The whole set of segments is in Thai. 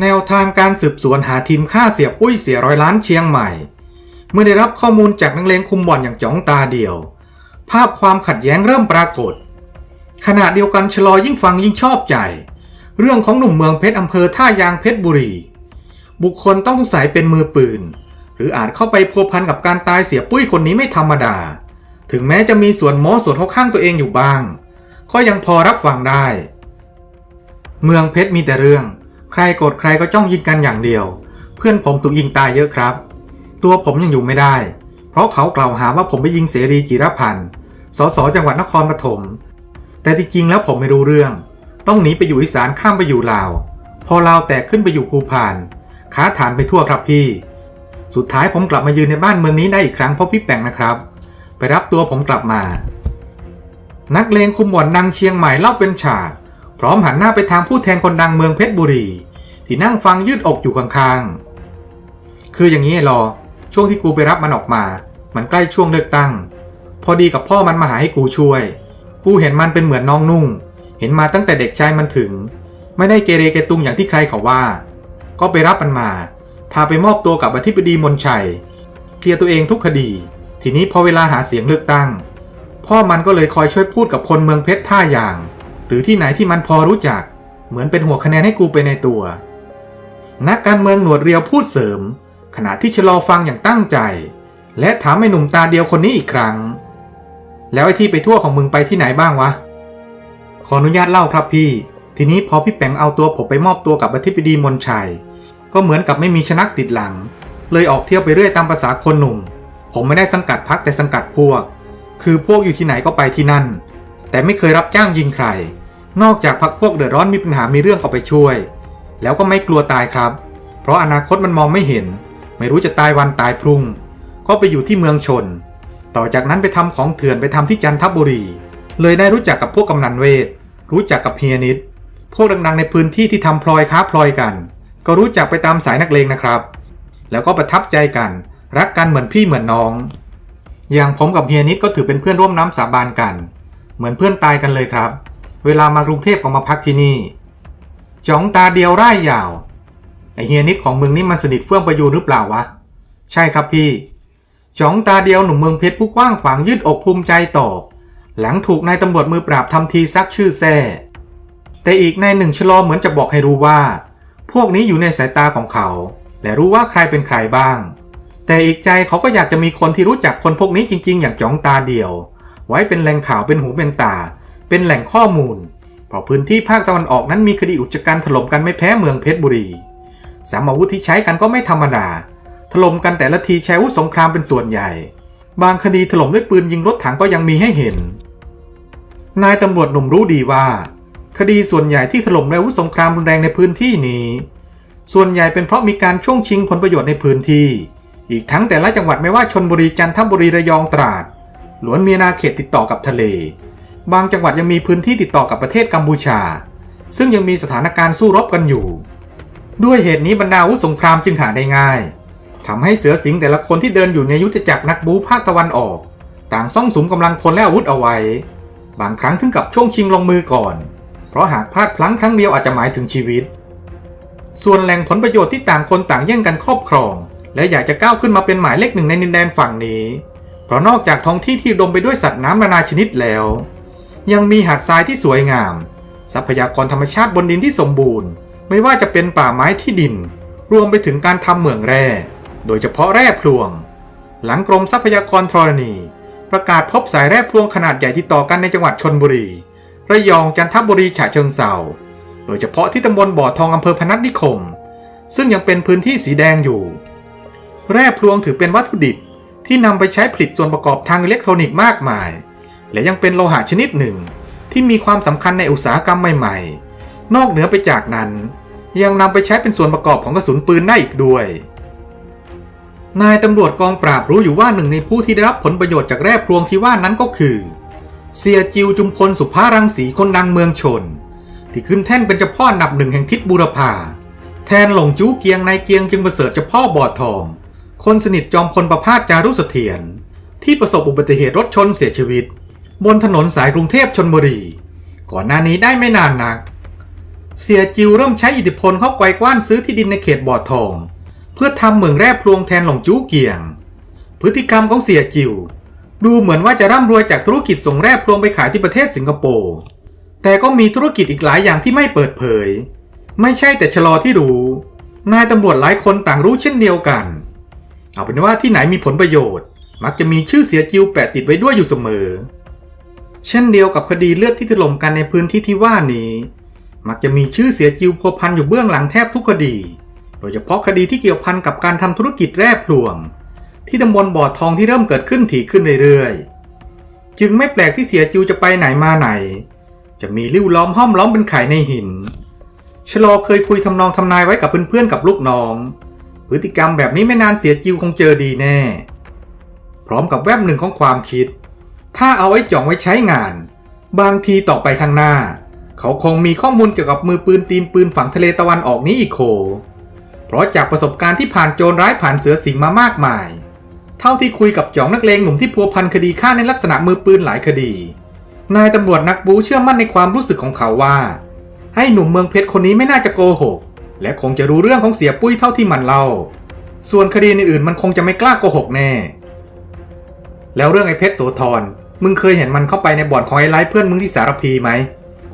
แนวทางการสืบสวนหาทีมฆ่าเสียปุ้ยเสียร้อยล้านเชียงใหม่ เมื่อได้รับข้อมูลจากนักเลงคุมบ่อนอย่างจ้องตาเดียว ภาพความขัดแย้งเริ่มปรากฏ ขณะเดียวกันชะลอยิ่งฟังยิ่งชอบใจ เรื่องของหนุ่มเมืองเพชรอำเภอท่ายางเพชรบุรี บุคคลต้องสงสัยเป็นมือปืน หรืออาจเข้าไปพัวพันกับการตายเสียปุ้ยคนนี้ไม่ธรรมดา ถึงแม้จะมีส่วนโม้ส่วนเข้าข้างตัวเองอยู่บ้าง ก็ยังพอรับฟังได้ เมืองเพชรมีแต่เรื่อง ใครโกรธใครก็จ้องยิงกันอย่างเดียว เพื่อนผมถูกยิงตายเยอะครับ ตัวผมยังอยู่ไม่ได้ เพราะเขากล่าวหาว่าผมไปยิงเสรีจิรพันธ์สสจังหวัดนครปฐมแต่จริงๆแล้วผมไม่รู้เรื่อง ต้องหนีไปอยู่อีสานข้ามไปอยู่ลาว พอลาวแตกขึ้นไปอยู่ภูพานค้าฐานไปทั่วครับพี่ สุดท้ายผมกลับมายืนในบ้านเมืองนี้ได้อีกครั้งเพราะพี่แปงนะครับ ไปรับตัวผมกลับมา นักเลงคุมบ่อนดังเชียงใหม่เล่าเป็นฉาก พร้อมหันหน้าไปทางผู้แทนคนดังเมืองเพชรบุรี ที่นั่งฟังยืดอกอยู่ข้างๆ คืออย่างนี้ไอ้รอ ช่วงที่กูไปรับมันออกมา มันใกล้ช่วงเลือกตั้ง พอดีกับพ่อมันมาหาให้กูช่วย กูเห็นมันเป็นเหมือนน้องนุ่ง เห็นมาตั้งแต่เด็กชายมันถึง ไม่ได้เกเรเกตุงอย่างที่ใครเขาว่า ก็ไปรับมันมา พาไปมอบตัวกับอธิบดีมนชัย เคลียร์ตัวเองทุกคดี ทีนี้พอเวลาหาเสียงเลือกตั้ง พ่อมันก็เลยคอยช่วยพูดกับคนเมืองเพชรท่าอย่าง หรือที่ไหนที่มันพอรู้จัก เหมือนเป็นหัวคะแนนให้กูไปในตัว นักการเมืองหนวดเรียวพูดเสริม ขณะที่ชะลอฟังอย่างตั้งใจ และถามไอ้หนุ่มตาเดียวคนนี้อีกครั้ง แล้วไอ้ที่ไปทั่วของมึงไปที่ไหนบ้างวะ ขออนุญาตเล่าครับพี่ ทีนี้พอพี่แปงเอาตัวผมไปมอบตัวกับอธิบดีมนชัย ก็เหมือนกับไม่มีชนักติดหลัง เลยออกเที่ยวไปเรื่อยตามภาษาคนหนุ่ม ผมไม่ได้สังกัดพักแต่สังกัดพวก คือพวกอยู่ที่ไหนก็ไปที่นั่น แต่ไม่เคยรับจ้างยิงใคร นอกจากพักพวกเดือดร้อนมีปัญหามีเรื่องก็ไปช่วย แล้วก็ไม่กลัวตายครับ เพราะอนาคตมันมองไม่เห็น ไม่รู้จะตายวันตายพรุ่ง ก็ไปอยู่ที่เมืองชน ต่อจากนั้นไปทำของเถื่อนไปทำที่จันทบุรี เลยได้รู้จักกับพวกกำนันเวท รู้จักกับเฮียนิด พวกดังๆในพื้นที่ที่ทำพลอยค้าพลอยกัน ก็รู้จักไปตามสายนักเลงนะครับ แล้วก็ประทับใจกัน รักกันเหมือนพี่เหมือนน้อง อย่างผมกับเฮียนิดก็ถือเป็นเพื่อนร่วมน้ำสาบานกัน เหมือนเพื่อนตายกันเลยครับ เวลามากรุงเทพก็มาพักที่นี่จ้องตาเดียวร่ายยาวไอเฮียนิดของมึงนี่มันสนิทเฟื่องประยูนหรือเปล่าวะ ใช่ครับพี่จ้องตาเดียวหนุ่มเมืองเพชรผู้กว้างขวางยืดอกภูมิใจตอบหลังถูกนายตำรวจมือปราบทำทีซักชื่อแซ่แต่อีกนายหนึ่งชะลอเหมือนจะบอกให้รู้ว่า พวกนี้อยู่ในสายตาของเขา และรู้ว่าใครเป็นใครบ้าง แต่อีกใจเขาก็อยากจะมีคนที่รู้จักคนพวกนี้จริง ๆ อย่างจ้องตาเดียว ไว้เป็นแหล่งข่าวเป็นหูเป็นตา เป็นแหล่งข้อมูล เพราะพื้นที่ภาคตะวันออกนั้นมีคดีอุกชะกันถล่มกันไม่แพ้เมืองเพชรบุรีสามอาวุธที่ใช้กันก็ไม่ธรรมดา ถล่มกันแต่ละทีใช้อาวุธสงครามเป็นส่วนใหญ่ บางคดีถล่มด้วยปืนยิงรถถังก็ยังมีให้เห็น นายตำรวจหนุ่มรู้ดีว่า คดีส่วนใหญ่ที่ถล่มด้วยอาวุธสงครามรุนแรงในพื้นที่นี้ ส่วนใหญ่เป็นเพราะมีการช่วงชิงผลประโยชน์ในพื้นที่ อีกทั้งแต่ละจังหวัดไม่ว่าชนบุรีจันทบุรีระยองตราด ล้วนมีอาณาเขตติดต่อกับทะเล บางจังหวัดยังมีพื้นที่ติดต่อกับประเทศกัมพูชา ซึ่งยังมีสถานการณ์สู้รบกันอยู่ ด้วยเหตุนี้บรรดาอาวุธสงครามจึงหาได้ง่ายทำให้เสือสิงห์แต่ละคนที่เดินอยู่ในยุทธจักรนักบูภาคตะวันออก ต่างซ่องสุมกำลังคนและอาวุธเอาไว้ บางครั้งถึงกับช่วงชิงลงมือก่อน เพราะหากพลาดพลั้งครั้งเดียวอาจจะหมายถึงชีวิต ส่วนแหล่งผลประโยชน์ที่ต่างคนต่างแย่งกันครอบครอง และอยากจะก้าวขึ้นมาเป็นหมายเลขหนึ่งในดินแดนฝั่งนี้ เพราะนอกจากท้องที่ที่ดมไปด้วยสัตว์น้ำนานาชนิดแล้ว ยังมีหาดทรายที่สวยงาม ทรัพยากรธรรมชาติบนดินที่สมบูรณ์ ไม่ว่าจะเป็นป่าไม้ที่ดิน รวมไปถึงการทำเหมืองแร่ โดยเฉพาะแร่พลวง หลังกรมทรัพยากรธรณี ประกาศพบสายแร่พลวงขนาดใหญ่ที่ต่อกันในจังหวัดชนบุรี ระยองจันทบุรีฉะเชิงเทราโดยเฉพาะที่ตำบลบ่อทองอำเภอพนัสนิคม ซึ่งยังเป็นพื้นที่สีแดงอยู่ แร่พลวงถือเป็นวัตถุดิบ ที่นำไปใช้ผลิตส่วนประกอบทางอิเล็กทรอนิกส์มากมาย และยังเป็นโลหะชนิดหนึ่ง ที่มีความสำคัญในอุตสาหกรรมใหม่ ๆ นอกเหนือไปจากนั้น ยังนำไปใช้เป็นส่วนประกอบของกระสุนปืนได้อีกด้วย นายตำรวจกองปราบรู้อยู่ว่าหนึ่งในผู้ที่ได้รับผลประโยชน์จากแร่พลวงที่ว่านั้นก็คือ เสียจิวจุมพลสุภารังสีคนดังเมืองชน ที่ขึ้นแท่นเป็นเจ้าพ่ออันดับหนึ่งแห่งทิศบูรพาแทนหลงจู้เกียงนายเกียงจึงประเสริฐเจ้าพ่อบ่อทอง คนสนิทจอมพลประพาสจารุเสถียรที่ประสบอุบัติเหตุรถชนเสียชีวิต บนถนนสายกรุงเทพชนบุรี ก่อนหน้านี้ได้ไม่นานนัก เสียจิวเริ่มใช้อิทธิพลเข้าไกวกว้านซื้อที่ดินในเขตบ่อทอง เพื่อทำเหมืองแร่พลวงแทนหลงจู้เกียง พฤติกรรมของเสียจิว ดูเหมือนว่าจะร่ำรวยจากธุรกิจส่งแร่พลวงไปขายที่ประเทศสิงคโปร์แต่ก็มีธุรกิจอีกหลายอย่างที่ไม่เปิดเผย ไม่ใช่แต่ชะลอที่รู้นายตำรวจหลายคนต่างรู้เช่นเดียวกัน เอาเป็นว่าที่ไหนมีผลประโยชน์ มักจะมีชื่อเสียจิวแปะติดไว้ด้วยอยู่เสมอ เช่นเดียวกับคดีเลือดที่ถล่มกันในพื้นที่ที่ว่านี้ มักจะมีชื่อเสียจิวพัวพันอยู่เบื้องหลังแทบทุกคดี โดยเฉพาะคดีที่เกี่ยวพันกับการทำธุรกิจแร่พลวง ที่ตำบลบ่อทองที่เริ่มเกิดขึ้นถี่ขึ้นเรื่อยๆ จึงไม่แปลกที่เสียจิวจะไปไหนมาไหน จะมีริ้วล้อมห้อมล้อมเป็นไข่ในหินชะลอเคยคุยทำนองทำนายไว้กับเพื่อนๆกับลูกน้อง พฤติกรรมแบบนี้ไม่นานเสียจิวคงเจอดีแน่ พร้อมกับแวบหนึ่งของความคิด ถ้าเอาไว้จ่องไว้ใช้งาน บางทีต่อไปข้างหน้า เขาคงมีข้อมูลเกี่ยวกับมือปืนตีนปืนฝั่งทะเลตะวันออกนี้อีกโค เพราะจากประสบการณ์ที่ผ่านโจรร้ายผ่านเสือสิงมามากมาย เท่าที่คุยกับจ่องนักเลงหนุ่มที่พัวพันคดีฆ่าในลักษณะมือปืนหลายคดี นายตำรวจนักบูเชื่อมั่นในความรู้สึกของเขาว่า ให้หนุ่มเมืองเพชรคนนี้ไม่น่าจะโกหก และคงจะรู้เรื่องของเสียปุ้ยเท่าที่มันเล่า ส่วนคดีอื่นๆมันคงจะไม่กล้าโกหกแน่ แล้วเรื่องไอ้เพชรโสธร มึงเคยเห็นมันเข้าไปในบ่อนของไอ้ไลฟ์เพื่อนมึงที่สารพีไหม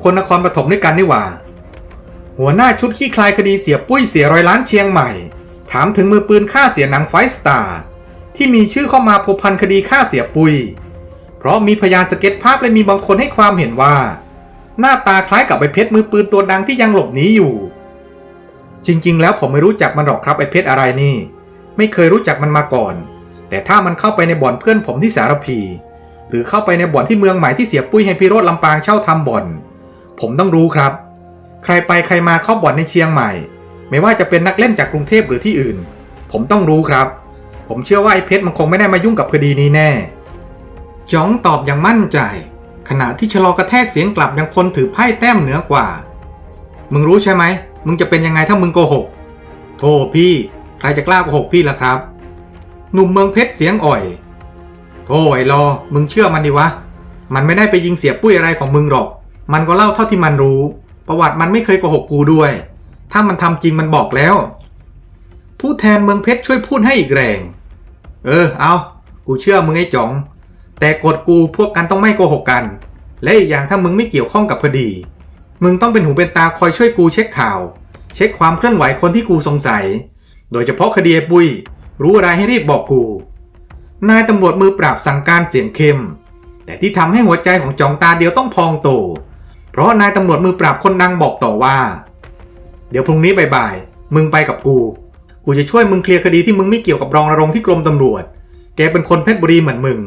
คนนครปฐมด้วยกันนี่หว่า หัวหน้าชุดขี้คลายคดีเสียปุ้ยเสียร้อยล้านเชียงใหม่ ถามถึงมือปืนฆ่าเสียหนังไฟสตาร์ที่มีชื่อเข้ามาผูกพันคดีฆ่าเสียปุ้ยเพราะมีพยานสเก็ตภาพและมีบางคนให้ความเห็นว่า หน้าตาคล้ายกับไอ้เพชรมือปืนตัวดังที่ยังหลบหนีอยู่ จริง ๆ แล้วผมไม่รู้จักมันหรอกครับไอ้เพชรอะไรนี่ ไม่เคยรู้จักมันมาก่อน แต่ถ้ามันเข้าไปในบ่อนเพื่อนผมที่สารพี หรือเข้าไปในบ่อนที่เมืองใหม่ที่เสียปุ้ยให้พิโรธลำปางเช่าทำบ่อน ผมต้องรู้ครับ ใครไปใครมาเข้าบ่อนในเชียงใหม่ ไม่ว่าจะเป็นนักเล่นจากกรุงเทพหรือที่อื่น ผมต้องรู้ครับ ผมเชื่อว่าไอ้เพชรมันคงไม่ได้มายุ่งกับคดีนี้แน่จ้องตอบอย่างมั่นใจ ขณะที่ชะลอกระแทกเสียงกลับยังคนถือไพ่แต้มเหนือกว่า มึงรู้ใช่ไหม มึงจะเป็นยังไงถ้ามึงโกหกโธ่พี่ ใครจะกล้าโกหกพี่ล่ะครับ หนุ่มเมืองเพชรเสียงอ่อยโธ่ไอ้รอ มึงเชื่อมันดิวะ มันไม่ได้ไปยิงเสียปุ้ยอะไรของมึงหรอก มันก็เล่าเท่าที่มันรู้ ประวัติมันไม่เคยโกหกกูด้วย ถ้ามันทำจริงมันบอกแล้ว ผู้แทนเมืองเพชรช่วยพูดให้อีกแรง เออ เอา กูเชื่อมึงไอ้จ๋อง แต่กฎกูพวกกันต้องไม่โกหกกัน และอีกอย่างถ้ามึงไม่เกี่ยวข้องกับคดี มึงต้องเป็นหูเป็นตาคอยช่วยกูเช็คข่าว เช็คความเคลื่อนไหวคนที่กูสงสัย โดยเฉพาะคดีปุ้ยรู้อะไรให้รีบบอกกู นายตำรวจมือปราบสั่งการเสียงเข้ม แต่ที่ทำให้หัวใจของจองตาเดียวต้องพองโต เพราะนายตำรวจมือปราบคนดังบอกต่อว่า เดี๋ยวพรุ่งนี้บ่ายๆมึงไปกับกู กูจะช่วยมึงเคลียร์คดีที่มึงไม่เกี่ยวกับรองนรงที่กรมตำรวจ แกเป็นคนเพชรบุรีเหมือนมึง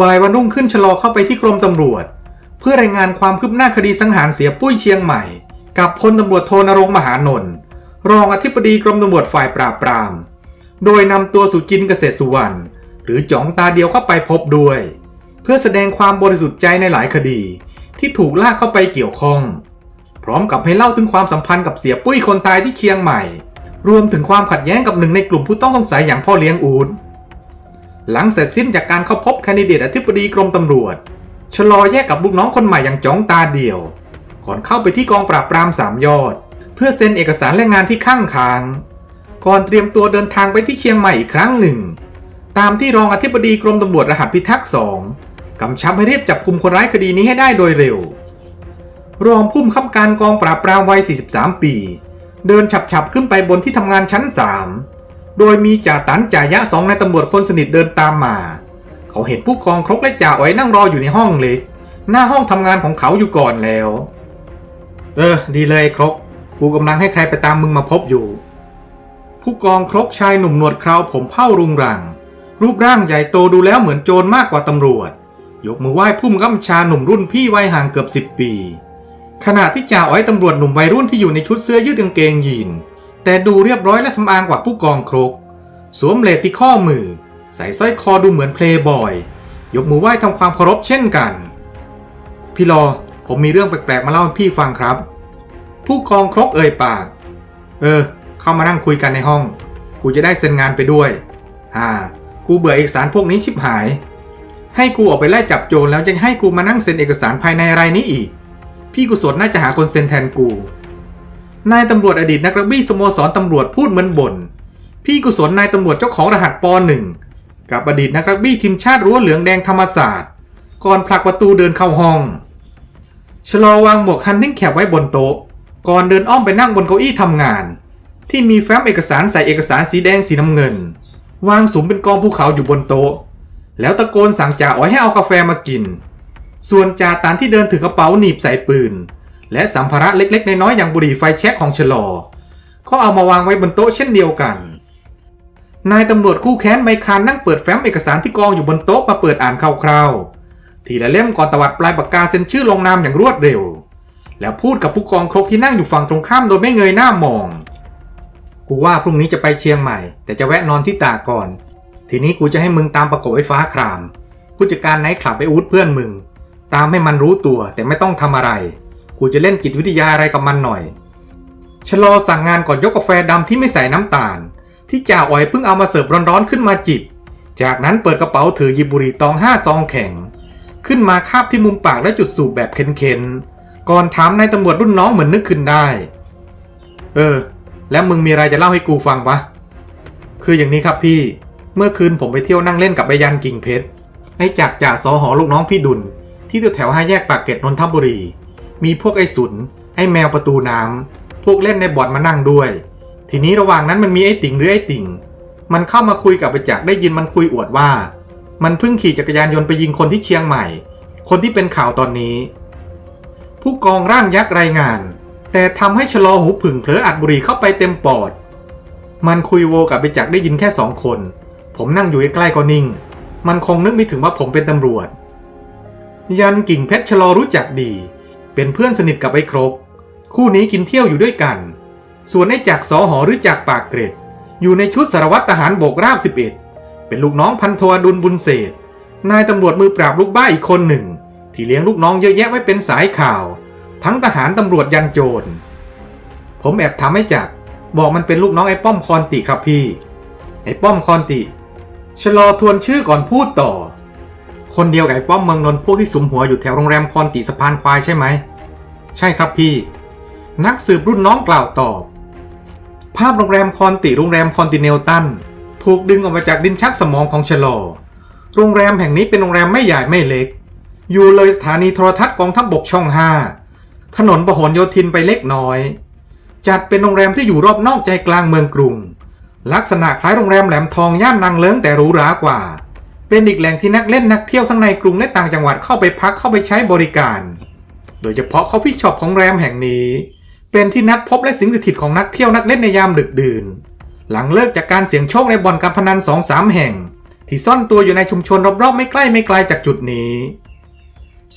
บ่ายวันรุ่งขึ้นชะลอเข้าไปที่กรมตำรวจ เพื่อรายงานความคืบหน้าคดีสังหารเสียปุ้ยเชียงใหม่ กับพลตำรวจโทนรงมหานนท์รองอธิบดีกรมตำรวจฝ่ายปราบปราม โดยนำตัวสุจินเกษตรสุวรรณหรือจ๋องตาเดียวเข้าไปพบด้วย เพื่อแสดงความบริสุทธิ์ใจในหลายคดี ที่ถูกลากเข้าไปเกี่ยวข้อง พร้อมกับให้เล่าถึงความสัมพันธ์กับเสียปุ้ยคนตายที่เชียงใหม่ รวมถึงความขัดแย้งกับหนึ่งในกลุ่มผู้ต้องสงสัยอย่างพ่อเลี้ยงอูดหลังเสร็จสิ้นจากการเข้าพบแคนดิเดตอธิบดีกรมตำรวจ ชะลอแยกกับลูกน้องคนใหม่อย่างจ้องตาเดียว ก่อนเข้าไปที่กองปราบปรามสามยอด เพื่อเซ็นเอกสารและงานที่ข้างค้าง ก่อนเตรียมตัวเดินทางไปที่เชียงใหม่อีกครั้งหนึ่ง ตามที่รองอธิบดีกรมตำรวจรหัสพิทักษ์สองกำชับให้รีบจับกลุ่มคนร้ายคดีนี้ให้ได้โดยเร็ว รองผู้บังคับการกองปราบปรามวัย 43 ปี เดินฉับๆขึ้นไปบนที่ทำงานชั้น 3 โดยมีจ่าตันจ่ายะสองนายตำรวจคนสนิทเดินตามมา เขาเห็นผู้กองครกและจ่าอ๋อยนั่งรออยู่ในห้องเล็กหน้าห้องทำงานของเขาอยู่ก่อนแล้ว เออ ดีเลยครกกูกำลังให้ใครไปตามมึงมาพบอยู่ ผู้กองครกชายหนุ่มหนวดคราวผมเผ้ารุงรัง รูปร่างใหญ่โตดูแล้วเหมือนโจรมากกว่าตำรวจ ยกมือไหว้พุ่มกำชาหนุ่มรุ่นพี่วัยห่างเกือบสิบปี ขณะที่จ่าอ้อยตำรวจหนุ่มวัยรุ่นที่อยู่ในชุดเสื้อยืดกางเกงยีนแต่ดูเรียบร้อยและสำอางกว่าผู้กองครก สวมเลสที่ข้อมือ ใส่สร้อยคอดูเหมือนเพลย์บอย ยกมือไหว้ทำความเคารพเช่นกัน พี่รอผมมีเรื่องแปลกๆมาเล่าให้พี่ฟังครับ ผู้กองครกเอ่ยปาก เออ เข้ามานั่งคุยกันในห้อง กูจะได้เซ็นงานไปด้วยฮ่ากูเบื่อเอกสารพวกนี้ชิบหาย ให้กูออกไปไล่จับโจรแล้วจะให้กูมานั่งเซ็นเอกสารภายในอะไรนี้อีก พี่กุศลน่าจะหาคนเซ็นแทนกู นายตำรวจอดีตนักรักบี้สโมสรตำรวจพูดเหมือนบ่น พี่กุศลนายตำรวจเจ้าของรหัสปหนึ่ง กับอดีตนักรักบี้ทีมชาติรั้วเหลืองแดงธรรมศาสตร์ ก่อนผลักประตูเดินเข้าห้อง ชะลอวางหมวกฮันทิ้งแคปไว้บนโต๊ะ ก่อนเดินอ้อมไปนั่งบนเก้าอี้ทำงาน ที่มีแฟ้มเอกสารใส่เอกสารสีแดงสีน้ำเงิน วางสูงเป็นกองภูเขาอยู่บนโต๊ะ แล้วตะโกนสั่งจ่าอ๋อยให้เอากาแฟมากิน ส่วนจ่าตานที่เดินถือกระเป๋าหนีบใส่ปืน และสัมภาระเล็กๆน้อยๆอย่างบุหรี่ไฟแช็กของชะลอก็เอามาวางไว้บนโต๊ะเช่นเดียวกัน นายตำรวจคู่แค้นไมคานนั่งเปิดแฟ้มเอกสารที่กองอยู่บนโต๊ะมาเปิดอ่านคร่าวๆ ทีละเล่มก่อนตวัดปลายปากกาเซ็นชื่อลงนามอย่างรวดเร็ว แล้วพูดกับผู้กองครกที่นั่งอยู่ฝั่งตรงข้ามโดยไม่เงยหน้ามอง กูว่าพรุ่งนี้จะไปเชียงใหม่ แต่จะแวะนอนที่ตากก่อน ทีนี้กูจะให้มึงตามประกบไอ้ฟ้าคราม ผู้จัดการไนท์คลับไอ้อูดเพื่อนมึง ตามให้มันรู้ตัวแต่ไม่ต้องทำอะไร กูจะเล่นจิตวิทยาอะไรกับมันหน่อยชะลอสั่งงานก่อนยกกาแฟดำที่ไม่ใส่น้ำตาล ที่จ่าอ๋อยเพิ่งเอามาเสิร์ฟร้อนๆขึ้นมาจิบ จากนั้นเปิดกระเป๋าถือหยิบบุหรี่ตองห้าซองแข็ง ขึ้นมาคาบที่มุมปากและจุดสูบแบบเค้นๆ ก่อนถามนายตำรวจรุ่นน้องเหมือนนึกขึ้นได้ เออ แล้วมึงมีอะไรจะเล่าให้กูฟังวะ คืออย่างนี้ครับพี่ เมื่อคืนผมไปเที่ยวนั่งเล่นกับไอยันกิ่งเพชร ไอ้จักรจ่าสอหอลูกน้องพี่ดุล ที่แถวห้าแยกปากเกร็ดนนทบุรี มีพวกไอ้สุน ไอ้แมวประตูน้ำพวกเล่นในบ่อนมานั่งด้วย ทีนี้ระหว่างนั้นมันมีไอ้ติ่งหรือไอ้ติ่ง มันเข้ามาคุยกับไอ้จักรได้ยินมันคุยอวดว่า มันเพิ่งขี่จักรยานยนต์ไปยิงคนที่เชียงใหม่ คนที่เป็นข่าวตอนนี้ ผู้กองร่างยักษ์รายงาน แต่ทำให้ชะลอหูผึ่งเผลออัดบุหรี่เข้าไปเต็มปอด มันคุยโวกับไปจักได้ยินแค่สองคน ผมนั่งอยู่ใกล้ๆก็นิ่ง มันคงนึกไม่ถึงว่าผมเป็นตำรวจ ยันกิ่งเพชรชะลอรู้จักดี เป็นเพื่อนสนิทกับไอ้ครบ คู่นี้กินเที่ยวอยู่ด้วยกัน ส่วนไอ้จักสอหอหรือจักปากเกร็ด อยู่ในชุดสารวัตรทหารบกราบ 11 เป็นลูกน้องพันโทดุลบุญเศษ นายตำรวจมือปราบลูกบ้าอีกคนหนึ่ง ที่เลี้ยงลูกน้องเยอะแยะไว้เป็นสายข่าว ทั้งทหารตำรวจยันโจร ผมแอบถามไอ้จัก บอกมันเป็นลูกน้องไอ้ป้อมคอนติครับพี่ ไอ้ป้อมคอนติ ชะลอทวนชื่อก่อนพูดต่อ คนเดียวกับไอ้ป้อมเมืองนนท์พวกที่สุมหัวอยู่แถวโรงแรมคอนติสะพานควายใช่ไหม ใช่ครับพี่ นักสืบรุ่นน้องกล่าวตอบ ภาพโรงแรมคอนติโรงแรมคอนติเนลตันถูกดึงออกมาจากดินชักสมองของชะลโรงแรมแห่งนี้เป็นโรงแรมไม่ใหญ่ไม่เล็ก อยู่เลยสถานีโทรทัศน์กองทัพบบกช่องห้าถนนพหลโยธินไปเล็กน้อย จัดเป็นโรงแรมที่อยู่รอบนอกใจกลางเมืองกรุง ลักษณะคล้ายโรงแรมแหลมทองย่านนางเลิ้งแต่หรูหรากว่า เป็นอีกแหล่งที่นักเล่นนักเที่ยวทั้งในกรุงและต่างจังหวัดเข้าไปพักเข้าไปใช้บริการ โดยเฉพาะคอฟฟี่ช็อปของแรมแห่งนี้ เป็นที่นัดพบและสิงสถิตของนักเที่ยวนักเล่นในยามดึกดื่น หลังเลิกจากการเสี่ยงโชคในบ่อนการพนันสองสามแห่ง ที่ซ่อนตัวอยู่ในชุมชนรอบๆไม่ใกล้ไม่ไกลจากจุดนี้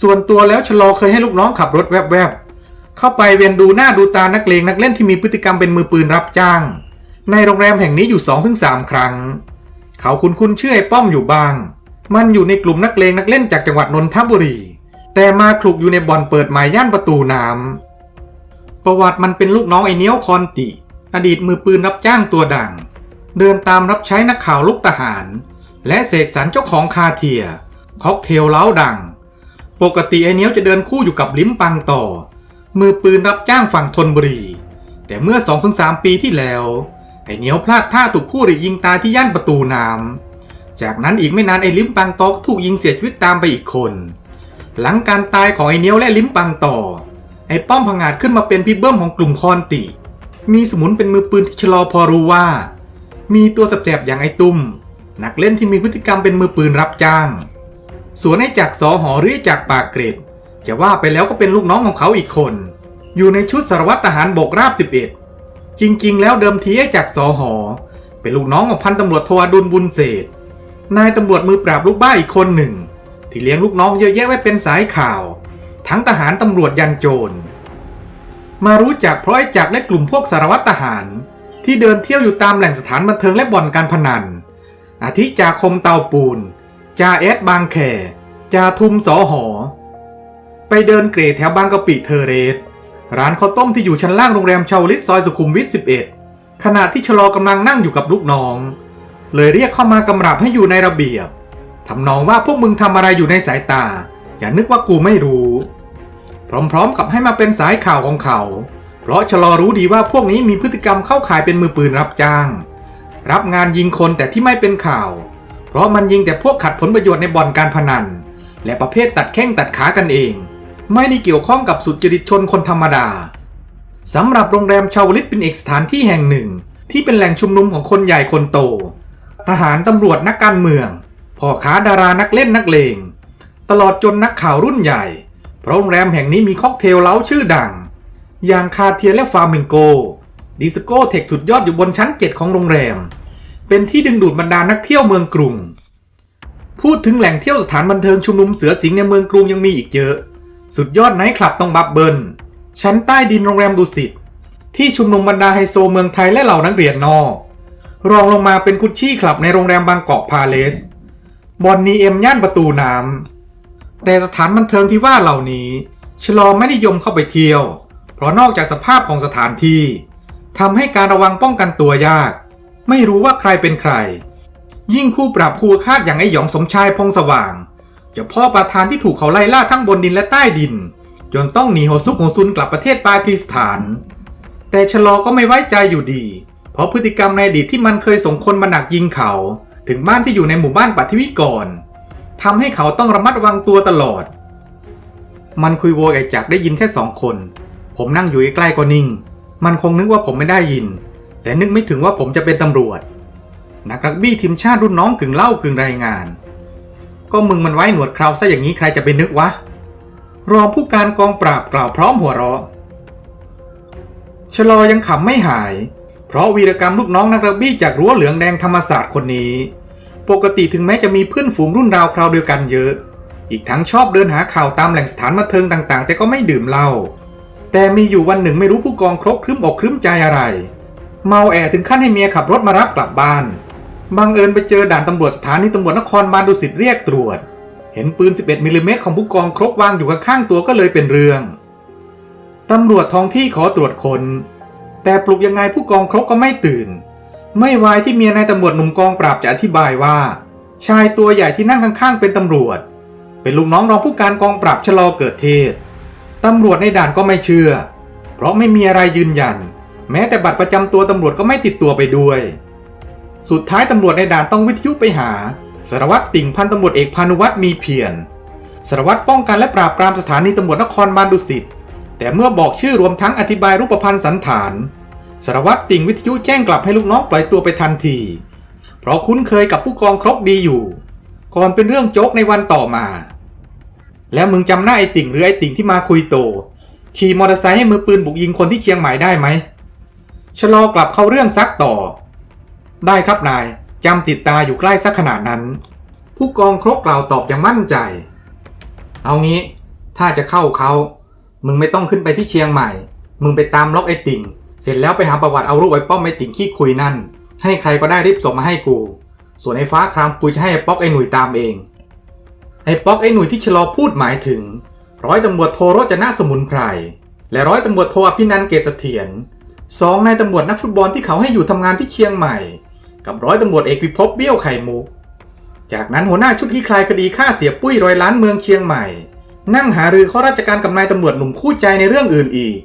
ส่วนตัวแล้วชะลอเคยให้ลูกน้องขับรถแวบๆ เข้าไปเวียนดูหน้าดูตานักเลงนักเล่นที่มีพฤติกรรมเป็นมือปืนรับจ้าง ในโรงแรมแห่งนี้อยู่2-3ครั้ง เขาคุ้นคุ้นชื่อไอ้ป้อมอยู่บ้าง มันอยู่ในกลุ่มนักเลงนักเล่นจากจังหวัดนนทบุรี แต่มาคลุกอยู่ในบ่อนเปิดหมายย่านประตูน้ำ ประวัติมันเป็นลูกน้องไอเนี้ยวคอนติ อดีตมือปืนรับจ้างตัวดัง เดินตามรับใช้นักข่าวลูกทหาร และเสกสรรเจ้าของคาเทีย ค็อกเทลเล้าดัง ปกติไอเนี้ยวจะเดินคู่อยู่กับลิ้มปังต่อ มือปืนรับจ้างฝั่งธนบุรี แต่เมื่อ2-3ปีที่แล้ว ไอเนียวพลาดท่าถูกคู่หรือยิงตายที่ย่านประตูน้ำจากนั้นอีกไม่นานไอลิ้มปังตอก็ถูกยิงเสียชีวิตตามไปอีกคน หลังการตายของไอเนียวและลิ้มปังต่อ ไอ้ป้อมผงาดขึ้นมาเป็นพี่เบิ้มของกลุ่มคอนติ มีสมุนเป็นมือปืนที่ชะลอพอรู้ว่า มีตัวสับแสบอย่างไอ้ตุ้ม นักเล่นที่มีพฤติกรรมเป็นมือปืนรับจ้าง ส่วนไอ้จักสอหอหรือจักปากเกร็ดจะว่าไปแล้วก็เป็นลูกน้องของเขาอีกคน อยู่ในชุดสารวัตรทหารบกราบ 11 จริง ๆ แล้วเดิมทีไอ้จักสอหอ เป็นลูกน้องของพันตำรวจโทอดุลบุญเศษนายตำรวจมือปราบลูกบ้าอีกคนหนึ่ง ที่เลี้ยงลูกน้องเยอะแยะไว้เป็นสายข่าว ทั้งทหารตำรวจยันโจร มารู้จักเพราะไอ้จักและกลุ่มพวกสารวัตรทหาร ที่เดินเที่ยวอยู่ตามแหล่งสถานบันเทิงและบ่อนการพนัน อาทิจาคมเตาปูน จาเอสบางแขจาทุมสอหอ ไปเดินเกรดแถวบางกะปิเทอร์เรส ร้านข้าวต้มที่อยู่ชั้นล่างโรงแรมชาวลิตซอยสุขุมวิท 11 ขณะที่ชะลอกำลังนั่งอยู่กับลูกน้อง เลยเรียกเข้ามากำราบให้อยู่ในระเบียบทำนองว่าพวกมึงทำอะไรอยู่ในสายตา อย่านึกว่ากูไม่รู้ พร้อมๆ กับให้มาเป็นสายข่าวของเขา เพราะชะลอรู้ดีว่าพวกนี้มีพฤติกรรมเข้าข่ายเป็นมือปืนรับจ้าง รับงานยิงคนแต่ที่ไม่เป็นข่าว เพราะมันยิงแต่พวกขัดผลประโยชน์ในบ่อนการพนัน และประเภทตัดแข้งตัดขากันเอง ไม่ได้เกี่ยวข้องกับสุจริตชนคนธรรมดาสำหรับโรงแรมชาวลิตเป็นเอกสถานที่แห่งหนึ่ง ที่เป็นแหล่งชุมนุมของคนใหญ่คนโต ทหารตำรวจนักการเมืองพ่อค้าดารานักเล่นนักเลง ตลอดจนนักข่าวรุ่นใหญ่ โรงแรมแห่งนี้มีค็อกเทลเล้าชื่อดัง อย่างคาเทียและฟาร์มิงโก ดิสโก้เทคสุดยอดอยู่บนชั้น 7 ของโรงแรม เป็นที่ดึงดูดบรรดานักเที่ยวเมืองกรุง พูดถึงแหล่งเที่ยวสถานบันเทิงชุมนุมเสือสิงในเมืองกรุงยังมีอีกเยอะ สุดยอดไนท์คลับต้องบับเบิลชั้นใต้ดินโรงแรมดุสิตที่ชุมนุมบรรดาไฮโซเมืองไทยและเหล่านักเรียนนอก รองลงมาเป็นกุชชี่คลับในโรงแรมบางกอกพาเลสบอนนีเอ็มย่านประตูน้ำ แต่สถานบันเทิงที่ว่าเหล่านี้ชะลอไม่นิยมเข้าไปเที่ยว เพราะนอกจากสภาพของสถานที่ทำให้การระวังป้องกันตัวยาก ไม่รู้ว่าใครเป็นใคร ยิ่งคู่ปรับคู่คาดอย่างไอหยองสมชายพงสว่างจ้าพ่อประธานที่ถูกเขาไล่ล่าทั้งบนดินและใต้ดิน จนต้องหนีหัวซุกหัวซุนกลับประเทศปากีสถาน แต่ชะลอก็ไม่ไว้ใจอยู่ดี เพราะพฤติกรรมในอดีตที่มันเคยส่งคนมาหนักยิงเขา ถึงบ้านที่อยู่ในหมู่บ้านปัทวิกร ทำให้เขาต้องระมัดระวังตัวตลอด มันคุยโวยไอจักได้ยินแค่สองคน ผมนั่งอยู่ใกล้ก็นิ่ง มันคงนึกว่าผมไม่ได้ยิน แต่นึกไม่ถึงว่าผมจะเป็นตำรวจ นักรักบี้ทีมชาติรุ่นน้องกึ่งเล่ากึ่งรายงาน ก็มึงมันไว้หนวดคราวซะอย่างนี้ใครจะไปนึกวะ รองผู้การกองปราบกล่าวพร้อมหัวเราะชะลอยังขำไม่หาย เพราะวีรกรรมลูกน้องนักรักบี้จากรั้วเหลืองแดงธรรมศาสตร์คนนี้ ปกติถึงแม้จะมีเพื่อนฝูงรุ่นราวคราวเดียวกันเยอะ อีกทั้งชอบเดินหาข่าวตามแหล่งสถานบันเทิงต่างๆ แต่ก็ไม่ดื่มเหล้า แต่มีอยู่วันหนึ่งไม่รู้ผู้กองครบครึ้มอกครึ้มใจอะไร เมาแอถึงขั้นให้เมียขับรถมารับกลับบ้าน บังเอิญไปเจอด่านตำรวจสถานีตำรวจนครบาลดุสิตเรียกตรวจ เห็นปืน 11มิลลิเมตรของผู้กองครบวางอยู่ข้างๆตัวก็เลยเป็นเรื่อง ตำรวจท้องที่ขอตรวจคน้นแต่ปลุกยังไงผู้กองครบก็ไม่ตื่น ไม่วายที่เมียนายตำรวจหนุ่มกองปราบจะอธิบายว่า ชายตัวใหญ่ที่นั่งข้างๆเป็นตำรวจ เป็นลูกน้องรองผู้การกองปราบชะลอเกิดเทศตำรวจในด่านก็ไม่เชื่อ เพราะไม่มีอะไรยืนยัน แม้แต่บัตรประจำตัวตำรวจก็ไม่ติดตัวไปด้วย สุดท้ายตำรวจในด่านต้องวิทยุไปหาสารวัตรติ่งพันตำรวจเอกพานุวัฒน์มีเพียรสารวัตรป้องกันและปราบปรามสถานีตำรวจนครบาลดุสิตแต่เมื่อบอกชื่อรวมทั้งอธิบายรูปพรรณสันฐาน สารวัตรติ่งวิทยุแจ้งกลับให้ลูกน้องปล่อยตัวไปทันที เพราะคุ้นเคยกับผู้กองครบดีอยู่ ก่อนเป็นเรื่องโจ๊กในวันต่อมา แล้วมึงจำหน้าไอ้ติ่งหรือไอ้ติ่งที่มาคุยโต ขี่มอเตอร์ไซค์ให้มือปืนบุกยิงคนที่เชียงใหม่ได้ไหมชะลอกลับเข้าเรื่องซักต่อ ได้ครับนายจำติดตาอยู่ใกล้สักขนาดนั้น ผู้กองครบกล่าวตอบอย่างมั่นใจ เอางี้ ถ้าจะเข้าเขา มึงไม่ต้องขึ้นไปที่เชียงใหม่ มึงไปตามล็อกไอ้ติ่ง เสร็จแล้วไปหาประวัติเอารูปไอ้ป้อมไอ้ติ่งขี้คุยนั่น ให้ใครก็ได้รีบส่งมาให้กู ส่วนไอ้ฟ้าครามกูจะให้ไอ้ป๊อกไอ้หนุ่ยตามเอง ไอ้ป๊อกไอ้หนุ่ยที่ชะลอพูดหมายถึง ร้อยตำรวจโทรจนะสมุนไพร และร้อยตำรวจโทอภินันเกษเถียรสองนายตำรวจนักฟุตบอลที่เขาให้อยู่ทำงานที่เชียงใหม่ กับร้อยตำรวจเอกพิภพเบี้ยวไข่มุกจากนั้นหัวหน้าชุดคลี่คลายคดีฆ่าเสียปุ้ยร้อยล้านเมืองเชียงใหม่ นั่งหารือข้อราชการกับนายตำรวจหนุ่มคู่ใจในเรื่องอื่นอีก